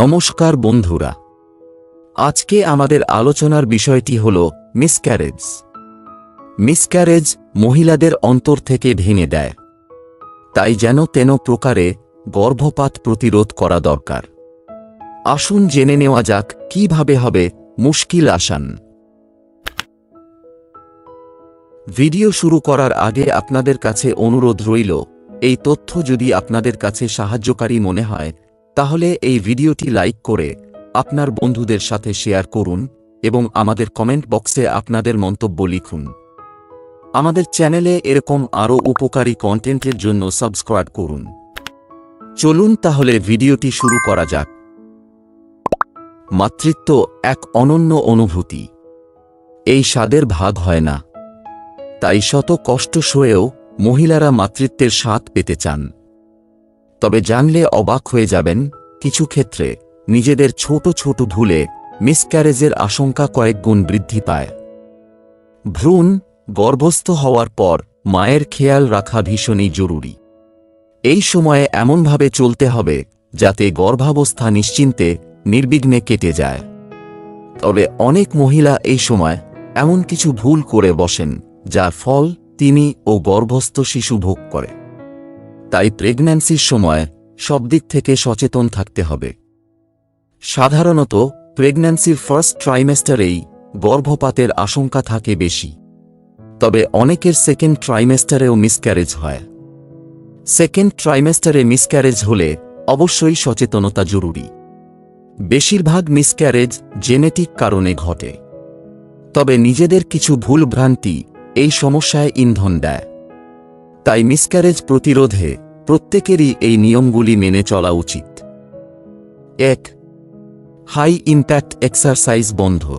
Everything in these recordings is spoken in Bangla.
নমস্কার বন্ধুরা। আজকে আমাদের আলোচনার বিষয়টি হল মিসক্যারেজ মিসক্যারেজ মহিলাদের অন্তর থেকে ভেঙে দেয়। তাই যেন তেন প্রকারে গর্ভপাত প্রতিরোধ করা দরকার। আসুন জেনে নেওয়া যাক কীভাবে হবে মুশকিল আসান। ভিডিও শুরু করার আগে আপনাদের কাছে অনুরোধ রইল, এই তথ্য যদি আপনাদের কাছে সাহায্যকারী মনে হয় তাহলে এই ভিডিওটি লাইক করে আপনার বন্ধুদের সাথে শেয়ার করুন এবং আমাদের কমেন্ট বক্সে আপনাদের মন্তব্য লিখুন। আমাদের চ্যানেলে এরকম আরও উপকারী কন্টেন্টের জন্য সাবস্ক্রাইব করুন। চলুন তাহলে ভিডিওটি শুরু করা যাক। মাতৃত্ব এক অনন্য অনুভূতি। এই স্বাদের ভাগ হয় না। তাই শত কষ্ট সয়েও মহিলারা মাতৃত্বের স্বাদ পেতে চান। তবে জানলে অবাক হয়ে যাবেন কিছু ক্ষেত্রে নিজেদের ছোট ছোট ভুলে মিসক্যারেজের আশঙ্কা কয়েক গুণ বৃদ্ধি পায়। ভ্রূণ গর্ভস্থ হওয়ার পর মায়ের খেয়াল রাখা ভীষণই জরুরি। এই সময়ে এমনভাবে চলতে হবে যাতে গর্ভাবস্থা নিশ্চিন্তে নির্বিঘ্নে কেটে যায়। তবে অনেক মহিলা এই সময় এমন কিছু ভুল করে বসেন যার ফল তিনি ও গর্ভস্থ শিশু ভোগ করে। তাই প্রেগন্যান্সির সময় সব দিক থেকে সচেতন থাকতে হবে। সাধারণত, প্রেগন্যান্সির ফার্স্ট ট্রাইমেস্টারেই গর্ভপাতের আশঙ্কা থাকে বেশি। তবে অনেকের সেকেন্ড ট্রাইমেস্টারেও মিসক্যারেজ হয়। সেকেন্ড ট্রাইমেস্টারে মিসক্যারেজ হলে অবশ্যই সচেতনতা জরুরি। বেশিরভাগ মিসক্যারেজ জেনেটিক কারণে ঘটে। তবে নিজেদের কিছু ভুল ভ্রান্তি এই সমস্যায় ইন্ধন দেয়। তাই মিসক্যারেজ প্রতিরোধে প্রত্যেকেরই এই নিয়মগুলি মেনে চলা উচিত। এক, হাই ইম্প্যাক্ট এক্সারসাইজ বন্ধ।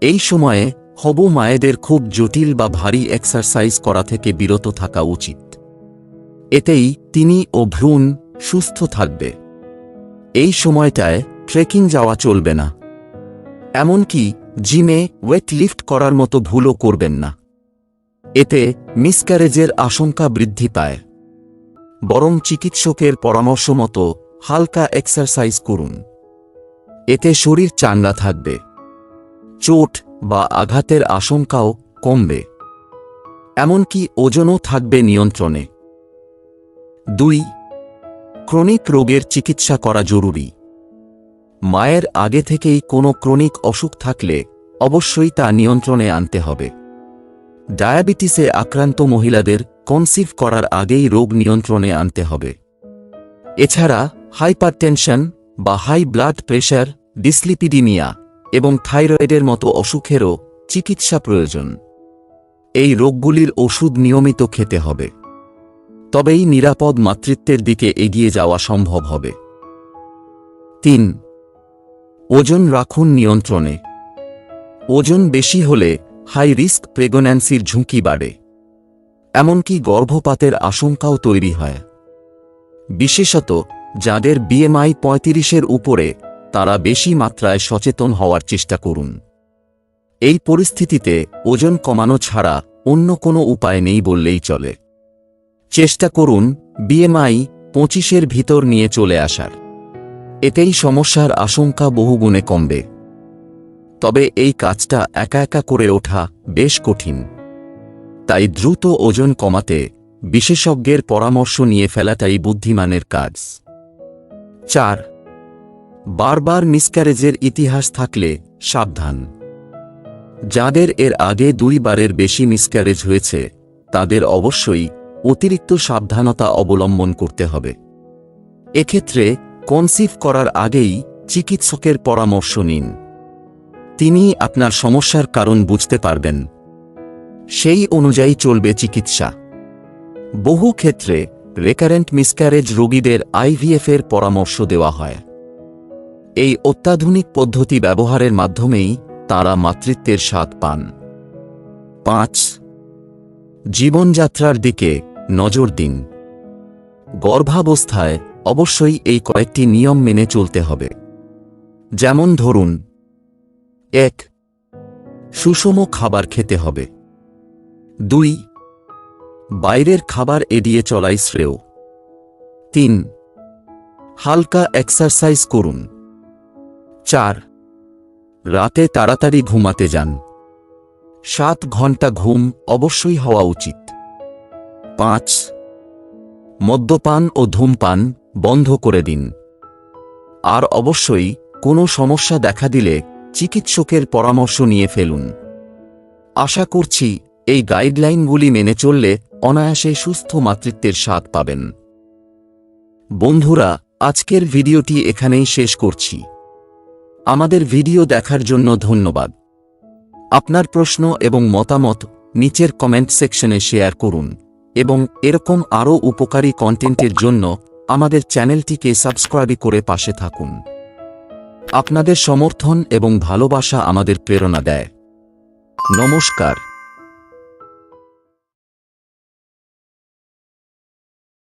এই সময়ে হবু মায়েদের খুব জটিল বা ভারী এক্সারসাইজ করা থেকে বিরত থাকা উচিত। এতেই তিনি ও ভ্রূণ সুস্থ থাকবে। এই সময়টায় ট্রেকিং যাওয়া চলবে না। এমনকি জিমে ওয়েট লিফট করার মতো ভুলও করবেন না। এতে মিসক্যারেজের আশঙ্কা বৃদ্ধি পায়। বরং চিকিৎসকের পরামর্শ মতো হালকা এক্সারসাইজ করুন। এতে শরীর চাঙ্গা থাকবে। চোট বা আঘাতের আশঙ্কাও কমবে। এমনকি ওজনও থাকবে নিয়ন্ত্রণে। দুই, ক্রনিক রোগের চিকিৎসা করা জরুরি। মায়ের আগে থেকেই কোনো ক্রনিক অসুখ থাকলে অবশ্যই তা নিয়ন্ত্রণে আনতে হবে। ডায়াবেটিসে আক্রান্ত মহিলাদের কনসিভ করার আগেই রোগ নিয়ন্ত্রণে আনতে হবে। এছাড়া হাইপারটেনশন বা হাই ব্লাড প্রেশার, ডিসলিপিডিমিয়া এবং থাইরয়েডের মতো অসুখেরও চিকিৎসা প্রয়োজন। এই রোগগুলির ওষুধ নিয়মিত খেতে হবে। তবেই নিরাপদ মাতৃত্বের দিকে এগিয়ে যাওয়া সম্ভব হবে। তিন, ওজন রাখুন নিয়ন্ত্রণে। ওজন বেশি হলে হাই রিস্ক প্রেগন্যান্সির ঝুঁকি বাড়ে। এমনকি গর্ভপাতের আশঙ্কাও তৈরি হয়। বিশেষত যাদের বিএমআই পঁয়ত্রিশের উপরে তারা বেশি মাত্রায় সচেতন হওয়ার চেষ্টা করুন। এই পরিস্থিতিতে ওজন কমানো ছাড়া অন্য কোনো উপায় নেই বললেই চলে। চেষ্টা করুন বিএমআই পঁচিশের ভিতর নিয়ে চলে আসার। এতেই সমস্যার আশঙ্কা বহুগুণে কমবে। তবে এই কাজটা একা একা করে ওঠা বেশ কঠিন। তাই দ্রুত ওজন কমাতে বিশেষজ্ঞের পরামর্শ নিয়ে ফেলাটাই বুদ্ধিমানের কাজ। চার, বারবার মিসক্যারেজের ইতিহাস থাকলে সাবধান। যাদের এর আগে দুইবারের বেশি মিসক্যারেজ হয়েছে, তাদের অবশ্যই অতিরিক্ত সাবধানতা অবলম্বন করতে হবে। এক্ষেত্রে কনসিভ করার আগেই চিকিৎসকের পরামর্শ নিন। তিনি আপনার সমস্যার কারণ বুঝতে পারবেন। সেই অনুযায়ী চলবে চিকিৎসা। বহু ক্ষেত্রে রেকারেন্ট মিসক্যারেজ রোগীদের আইভিএফ এর পরামর্শ দেওয়া হয়। এই অত্যাধুনিক পদ্ধতি ব্যবহারের মাধ্যমেই তারা মাতৃত্বের স্বাদ পান। পাঁচ, জীবনযাত্রার দিকে নজর দিন। গর্ভাবস্থায় অবশ্যই এই কয়েকটি নিয়ম মেনে চলতে হবে। যেমন ধরুন এক, সুষম খাবার খেতে হবে। দুই, বাইরের খাবার এড়িয়ে চলাই শ্রেয়। তিন, হালকা এক্সারসাইজ করুন। চার, রাতে তাড়াতাড়ি ঘুমাতে যান। সাত ঘণ্টা ঘুম অবশ্যই হওয়া উচিত। পাঁচ, মদ্যপান ও ধূমপান বন্ধ করে দিন। আর অবশ্যই কোনো সমস্যা দেখা দিলে চিকিৎসকের পরামর্শ নিয়ে ফেলুন। আশা করছি, এই গাইডলাইনগুলি মেনে চললে অনায়াসে সুস্থ মাতৃত্বের স্বাদ পাবেন। বন্ধুরা, আজকের ভিডিওটি এখানেই শেষ করছি। আমাদের ভিডিও দেখার জন্য ধন্যবাদ। আপনার প্রশ্ন এবং মতামত নিচের কমেন্ট সেকশনে শেয়ার করুন এবং এরকম আরও উপকারী কন্টেন্টের জন্য আমাদের চ্যানেলটিকে সাবস্ক্রাইব করে পাশে থাকুন। আপনাদের সমর্থন এবং ভালোবাসা আমাদের প্রেরণা দেয়। নমস্কার।